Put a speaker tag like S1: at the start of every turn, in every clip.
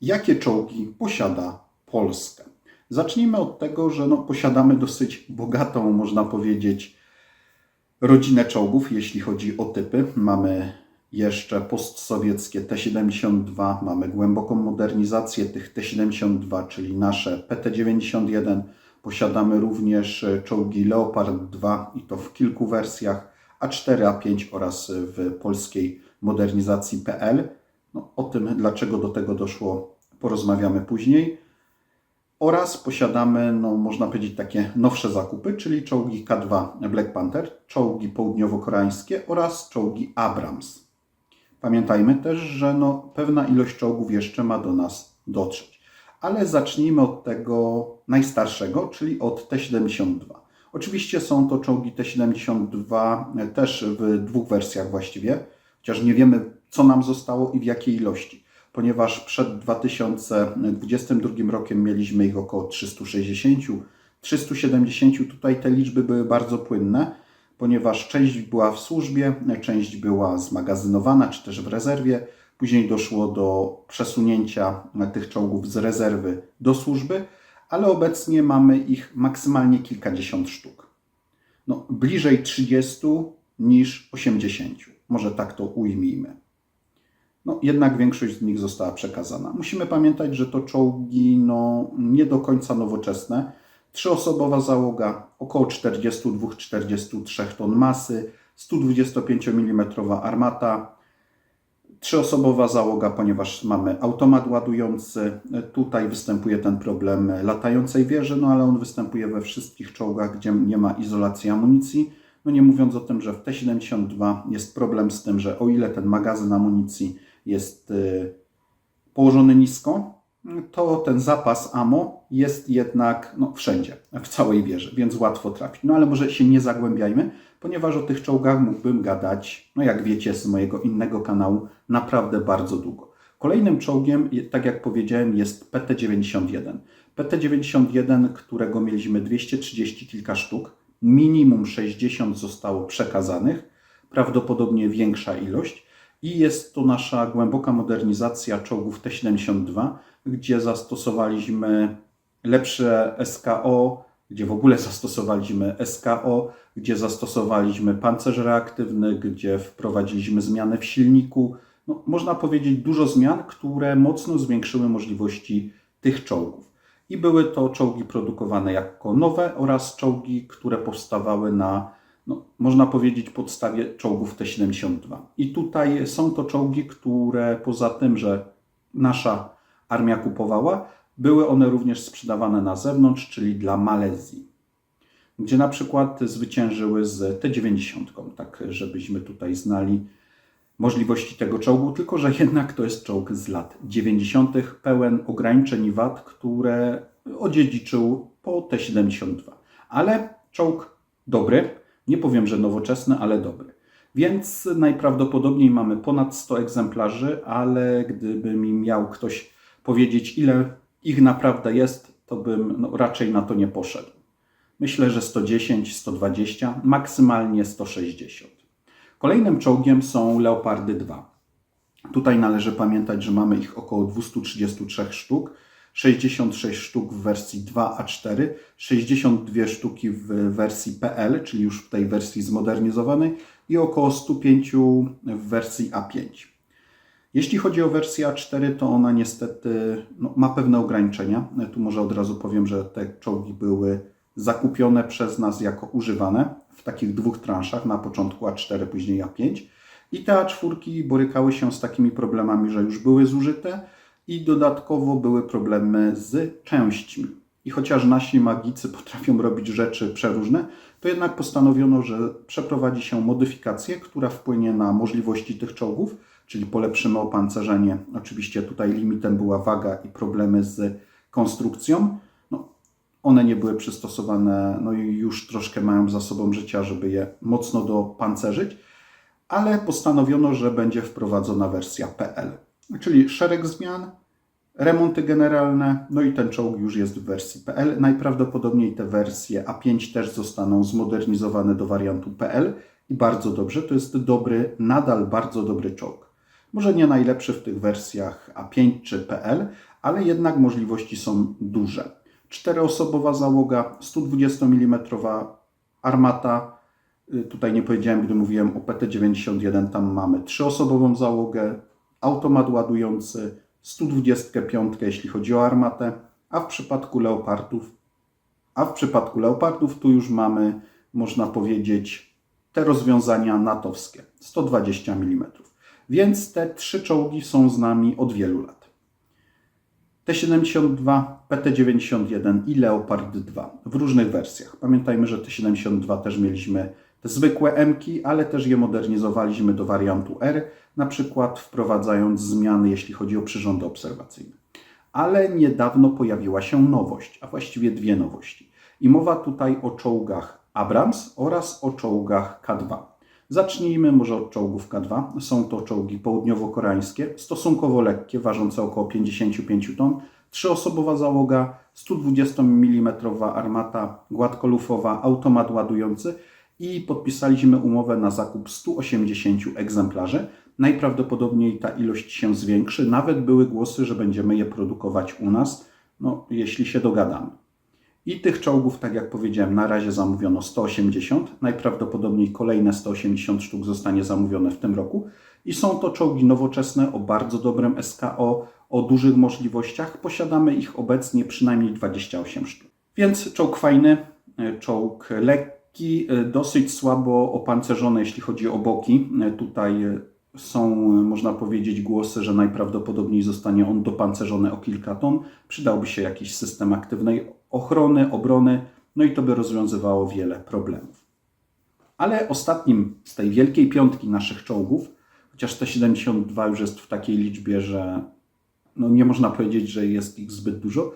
S1: Jakie czołgi posiada Polska? Zacznijmy od tego, że no, posiadamy dosyć bogatą, można powiedzieć, rodzinę czołgów, jeśli chodzi o typy. Mamy jeszcze postsowieckie T-72, mamy głęboką modernizację tych T-72, czyli nasze PT-91. Posiadamy również czołgi Leopard 2 i to w kilku wersjach, A4, A5 oraz w polskiej modernizacji PL. No, o tym, dlaczego do tego doszło, porozmawiamy później. Oraz posiadamy, no, można powiedzieć, takie nowsze zakupy, czyli czołgi K2 Black Panther, czołgi południowo-koreańskie oraz czołgi Abrams. Pamiętajmy też, że no, pewna ilość czołgów jeszcze ma do nas dotrzeć. Ale zacznijmy od tego najstarszego, czyli od T-72. Oczywiście są to czołgi T-72 też w dwóch wersjach właściwie, chociaż nie wiemy, co nam zostało i w jakiej ilości ponieważ przed 2022 rokiem mieliśmy ich około 360, 370. Tutaj te liczby były bardzo płynne, ponieważ część była w służbie, część była zmagazynowana czy też w rezerwie. Później doszło do przesunięcia tych czołgów z rezerwy do służby, ale obecnie mamy ich maksymalnie kilkadziesiąt sztuk. No, bliżej 30 niż 80. Może tak to ujmijmy no, jednak większość z nich została przekazana. Musimy pamiętać, że to czołgi no, nie do końca nowoczesne. Trzyosobowa załoga, około 42-43 ton masy, 125 mm armata, trzyosobowa załoga, ponieważ mamy automat ładujący. Tutaj występuje ten problem latającej wieży, no ale on występuje we wszystkich czołgach, gdzie nie ma izolacji amunicji. No nie mówiąc o tym, że w T-72 jest problem z tym, że o ile ten magazyn amunicji jest y, położony nisko, to ten zapas AMO jest jednak no, wszędzie, w całej wieży, więc łatwo trafić. No ale może się nie zagłębiajmy, ponieważ o tych czołgach mógłbym gadać, no jak wiecie z mojego innego kanału, naprawdę bardzo długo. Kolejnym czołgiem, tak jak powiedziałem, jest PT-91. PT-91, którego mieliśmy 230 kilka sztuk, minimum 60 zostało przekazanych, prawdopodobnie większa ilość. I jest to nasza głęboka modernizacja czołgów T-72, gdzie zastosowaliśmy lepsze SKO, gdzie w ogóle zastosowaliśmy SKO, gdzie zastosowaliśmy pancerz reaktywny, gdzie wprowadziliśmy zmiany w silniku. No, można powiedzieć dużo zmian, które mocno zwiększyły możliwości tych czołgów. I były to czołgi produkowane jako nowe oraz czołgi, które powstawały na no, można powiedzieć, podstawie czołgów T-72. I tutaj są to czołgi, które poza tym, że nasza armia kupowała, były one również sprzedawane na zewnątrz, czyli dla Malezji, gdzie na przykład zwyciężyły z T-90, tak żebyśmy tutaj znali możliwości tego czołgu, tylko że jednak to jest czołg z lat 90., pełen ograniczeń i wad, które odziedziczył po T-72. Ale czołg dobry, nie powiem, że nowoczesny, ale dobry. Więc najprawdopodobniej mamy ponad 100 egzemplarzy, ale gdyby mi miał ktoś powiedzieć, ile ich naprawdę jest, to bym no, raczej na to nie poszedł. Myślę, że 110, 120, maksymalnie 160. Kolejnym czołgiem są Leopardy 2. Tutaj należy pamiętać, że mamy ich około 233 sztuk 66 sztuk w wersji 2A4, 62 sztuki w wersji PL, czyli już w tej wersji zmodernizowanej i około 105 w wersji A5. Jeśli chodzi o wersję A4, to ona niestety no, ma pewne ograniczenia. Tu może od razu powiem, że te czołgi były zakupione przez nas jako używane w takich dwóch transzach, na początku A4, później A5. I te A4 borykały się z takimi problemami, że już były zużyte, i dodatkowo były problemy z częśćmi. I chociaż nasi magicy potrafią robić rzeczy przeróżne, to jednak postanowiono, że przeprowadzi się modyfikację, która wpłynie na możliwości tych czołgów, czyli polepszymy opancerzenie. Oczywiście tutaj limitem była waga i problemy z konstrukcją. No, one nie były przystosowane, no i już troszkę mają za sobą życia, żeby je mocno dopancerzyć, ale postanowiono, że będzie wprowadzona wersja PL czyli szereg zmian, remonty generalne, no i ten czołg już jest w wersji PL. Najprawdopodobniej te wersje A5 też zostaną zmodernizowane do wariantu PL i bardzo dobrze, to jest dobry, nadal bardzo dobry czołg. Może nie najlepszy w tych wersjach A5 czy PL, ale jednak możliwości są duże. Czteroosobowa załoga, 120 mm armata. Y, Tutaj nie powiedziałem, gdy mówiłem o PT91, tam mamy trzyosobową załogę, automat ładujący, 125 jeśli chodzi o armatę, a w przypadku leopardów, a w przypadku leopardów tu już mamy, można powiedzieć, te rozwiązania natowskie, 120 mm. Więc te trzy czołgi są z nami od wielu lat. T-72, PT-91 i Leopard 2 w różnych wersjach. Pamiętajmy, że T-72 też mieliśmy zwykłe M-ki, ale też je modernizowaliśmy do wariantu R, na przykład wprowadzając zmiany, jeśli chodzi o przyrządy obserwacyjne. Ale niedawno pojawiła się nowość, a właściwie dwie nowości. I mowa tutaj o czołgach Abrams oraz o czołgach K2. Zacznijmy może od czołgów K2. Są to czołgi południowo-koreańskie, stosunkowo lekkie, ważące około 55 ton, trzyosobowa załoga, 120 mm armata gładkolufowa, automat ładujący i podpisaliśmy umowę na zakup 180 egzemplarzy. Najprawdopodobniej ta ilość się zwiększy. Nawet były głosy, że będziemy je produkować u nas, no, jeśli się dogadamy. I tych czołgów, tak jak powiedziałem, na razie zamówiono 180. Najprawdopodobniej kolejne 180 sztuk zostanie zamówione w tym roku. I są to czołgi nowoczesne o bardzo dobrym SKO, o dużych możliwościach. Posiadamy ich obecnie przynajmniej 28 sztuk. Więc czołg fajny, e, czołg lekki, dosyć słabo opancerzony, jeśli chodzi o boki. E, Tutaj e, są, e, można powiedzieć, głosy, że najprawdopodobniej zostanie on dopancerzony o kilka ton. Przydałby się jakiś system aktywnej ochrony, obrony, no i to by rozwiązywało wiele problemów. Ale ostatnim z tej wielkiej piątki naszych czołgów, chociaż T-72 już jest w takiej liczbie, że no nie można powiedzieć, że jest ich zbyt dużo,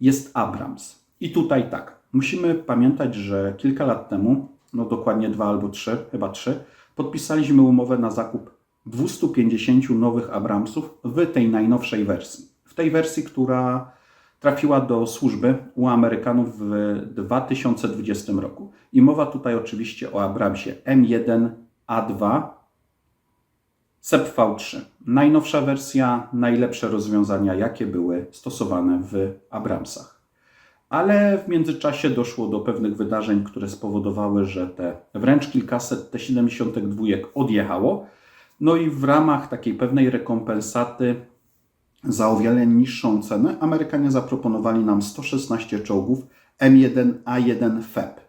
S1: jest Abrams. I tutaj tak, musimy pamiętać, że kilka lat temu, no dokładnie dwa albo trzy, chyba trzy, podpisaliśmy umowę na zakup 250 nowych Abramsów w tej najnowszej wersji. W tej wersji, która trafiła do służby u Amerykanów w 2020 roku. I mowa tutaj oczywiście o Abramsie M1A2 SEPV3. Najnowsza wersja, najlepsze rozwiązania, jakie były stosowane w Abramsach. Ale w międzyczasie doszło do pewnych wydarzeń, które spowodowały, że te wręcz kilkaset T-72 odjechało. No i w ramach takiej pewnej rekompensaty za o wiele niższą cenę Amerykanie zaproponowali nam 116 czołgów M1A1 FEP,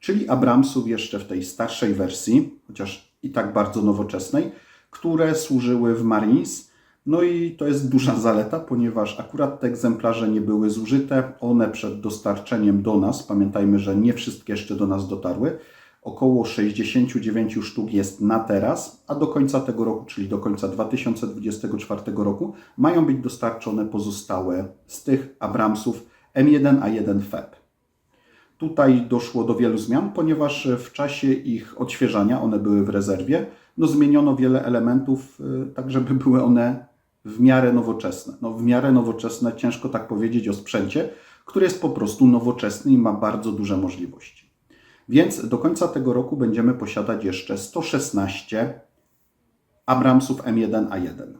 S1: czyli Abramsów jeszcze w tej starszej wersji, chociaż i tak bardzo nowoczesnej, które służyły w Marines. No i to jest duża zaleta, ponieważ akurat te egzemplarze nie były zużyte. One przed dostarczeniem do nas, pamiętajmy, że nie wszystkie jeszcze do nas dotarły, około 69 sztuk jest na teraz, a do końca tego roku, czyli do końca 2024 roku, mają być dostarczone pozostałe z tych Abramsów M1A1 FEP. Tutaj doszło do wielu zmian, ponieważ w czasie ich odświeżania, one były w rezerwie, no zmieniono wiele elementów, y, tak żeby były one w miarę nowoczesne. No w miarę nowoczesne, ciężko tak powiedzieć o sprzęcie, który jest po prostu nowoczesny i ma bardzo duże możliwości. Więc do końca tego roku będziemy posiadać jeszcze 116 Abramsów M1A1.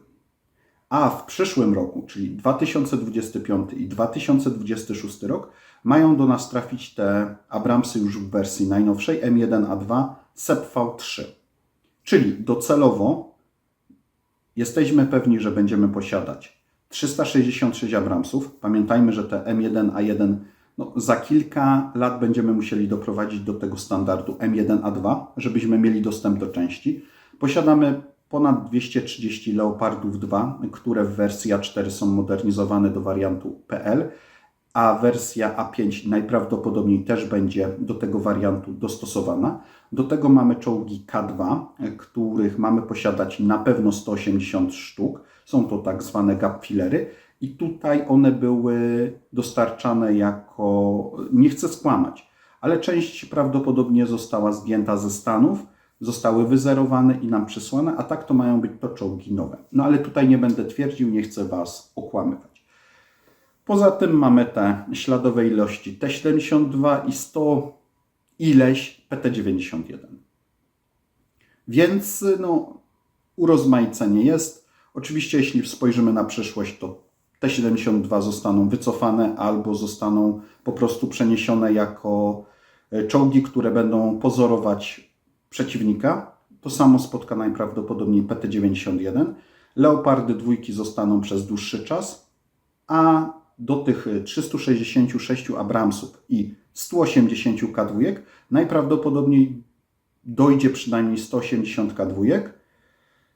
S1: A w przyszłym roku, czyli 2025 i 2026 rok, mają do nas trafić te Abramsy już w wersji najnowszej M1A2 SEPV3. Czyli docelowo jesteśmy pewni, że będziemy posiadać 366 Abramsów. Pamiętajmy, że te M1A1 no, za kilka lat będziemy musieli doprowadzić do tego standardu M1A2, żebyśmy mieli dostęp do części. Posiadamy ponad 230 Leopardów 2, które w wersji A4 są modernizowane do wariantu PL, a wersja A5 najprawdopodobniej też będzie do tego wariantu dostosowana. Do tego mamy czołgi K2, których mamy posiadać na pewno 180 sztuk. Są to tak zwane gap fillery i tutaj one były dostarczane jako, nie chcę skłamać, ale część prawdopodobnie została zdjęta ze Stanów, zostały wyzerowane i nam przysłane, a tak to mają być to czołgi nowe. No ale tutaj nie będę twierdził, nie chcę Was okłamywać. Poza tym mamy te śladowe ilości T72 i 100 ileś PT91. Więc no, urozmaicenie jest. Oczywiście, jeśli spojrzymy na przyszłość, to T-72 zostaną wycofane albo zostaną po prostu przeniesione jako e, czołgi, które będą pozorować przeciwnika. To samo spotka najprawdopodobniej PT-91. Leopardy dwójki zostaną przez dłuższy czas, a do tych 366 Abramsów i 180 K2 najprawdopodobniej dojdzie przynajmniej 180 K2,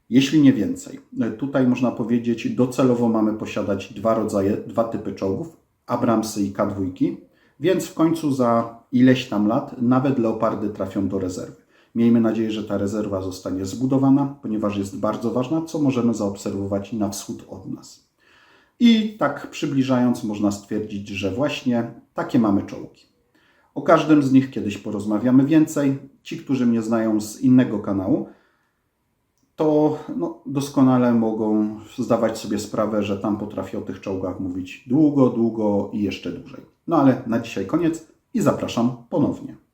S1: jeśli nie więcej. Tutaj można powiedzieć, docelowo mamy posiadać dwa rodzaje, dwa typy czołgów, Abramsy i K2, więc w końcu za ileś tam lat nawet Leopardy trafią do rezerwy. Miejmy nadzieję, że ta rezerwa zostanie zbudowana, ponieważ jest bardzo ważna, co możemy zaobserwować na wschód od nas. I tak przybliżając, można stwierdzić, że właśnie takie mamy czołgi. O każdym z nich kiedyś porozmawiamy więcej. Ci, którzy mnie znają z innego kanału, to no, doskonale mogą zdawać sobie sprawę, że tam potrafię o tych czołgach mówić długo, długo i jeszcze dłużej. No ale na dzisiaj koniec i zapraszam ponownie.